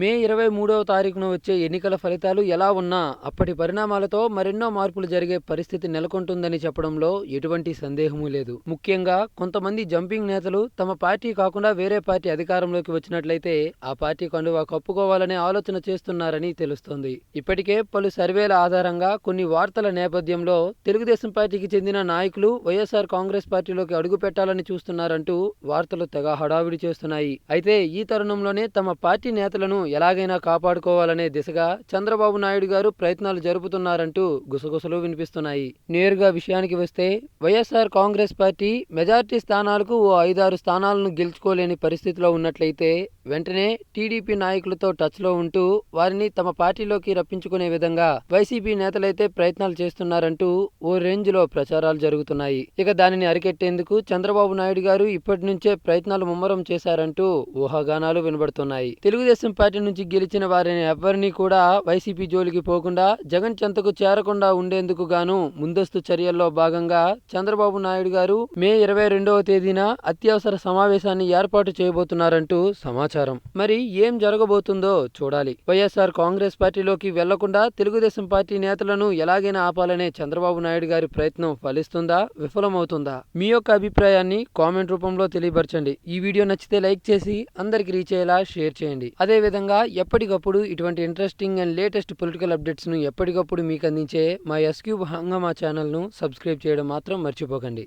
మే ఇరవై మూడవ తారీఖున వచ్చే ఎన్నికల ఫలితాలు ఎలా ఉన్నా అప్పటి పరిణామాలతో మరెన్నో మార్పులు జరిగే పరిస్థితి నెలకొంటుందని చెప్పడంలో ఎటువంటి సందేహమూ లేదు. ముఖ్యంగా కొంతమంది జంపింగ్ నేతలు తమ పార్టీ కాకుండా వేరే పార్టీ అధికారంలోకి వచ్చినట్లయితే ఆ పార్టీ కండువా కప్పుకోవాలనే ఆలోచన చేస్తున్నారని తెలుస్తోంది. ఇప్పటికే పలు సర్వేల ఆధారంగా కొన్ని వార్తల నేపథ్యంలో తెలుగుదేశం పార్టీకి చెందిన నాయకులు వైఎస్ఆర్ కాంగ్రెస్ పార్టీలోకి అడుగు పెట్టాలని చూస్తున్నారంటూ వార్తలు తెగ హడావిడి చేస్తున్నాయి. అయితే ఈ తరుణంలోనే తమ పార్టీ నేతలను ఎలాగైనా కాపాడుకోవాలనే దిశగా చంద్రబాబు నాయుడు గారు ప్రయత్నాలు జరుపుతున్నారంటూ గుసగుసలు వినిపిస్తున్నాయి. నేరుగా విషయానికి వస్తే వైఎస్ఆర్ కాంగ్రెస్ పార్టీ మెజార్టీ స్థానాలకు ఓ ఐదారు స్థానాలను గెలుచుకోలేని పరిస్థితిలో ఉన్నట్లయితే వెంటనే టీడీపీ నాయకులతో టచ్లో ఉంటూ వారిని తమ పార్టీలోకి రప్పించుకునే విధంగా వైసీపీ నేతలైతే ప్రయత్నాలు చేస్తున్నారంటూ ఓ రేంజ్లో ప్రచారాలు జరుగుతున్నాయి. ఇక దానిని అరికెట్టేందుకు చంద్రబాబు నాయుడు గారు ఇప్పటి నుంచే ప్రయత్నాలు ముమ్మరం చేశారంటూ ఊహాగానాలు వినబడుతున్నాయి. తెలుగుదేశం పార్టీ నుంచి గెలిచిన వారిని ఎవరిని కూడా వైసీపీ జోలికి పోకుండా జగన్ చెంతకు చేరకుండా ఉండేందుకు గాను ముందస్తు చర్యల్లో భాగంగా చంద్రబాబు నాయుడు గారు మే ఇరవై రెండవ తేదీన అత్యవసర సమావేశాన్ని ఏర్పాటు చేయబోతున్నారంటూ సమాచారం. మరి ఏం జరగబోతుందో చూడాలి. వైఎస్ఆర్ కాంగ్రెస్ పార్టీలోకి వెళ్ళకుండా తెలుగుదేశం పార్టీ నేతలను ఎలాగైనా ఆపాలనే చంద్రబాబు నాయుడు గారి ప్రయత్నం ఫలిస్తుందా? విఫలమవుతుందా? మీ యొక్క అభిప్రాయాన్ని కామెంట్ రూపంలో తెలియపరచండి. ఈ వీడియో నచ్చితే లైక్ చేసి అందరికి రీచ్ అయ్యేలా షేర్ చేయండి. అదే విధంగా ఎప్పటికప్పుడు ఇటువంటి ఇంట్రెస్టింగ్ అండ్ లేటెస్ట్ పొలిటికల్ అప్డేట్స్ను ఎప్పటికప్పుడు మీకు అందించే మా ఎస్క్యూబ్ హంగామా ఛానల్ను సబ్స్క్రైబ్ చేయడం మాత్రం మర్చిపోకండి.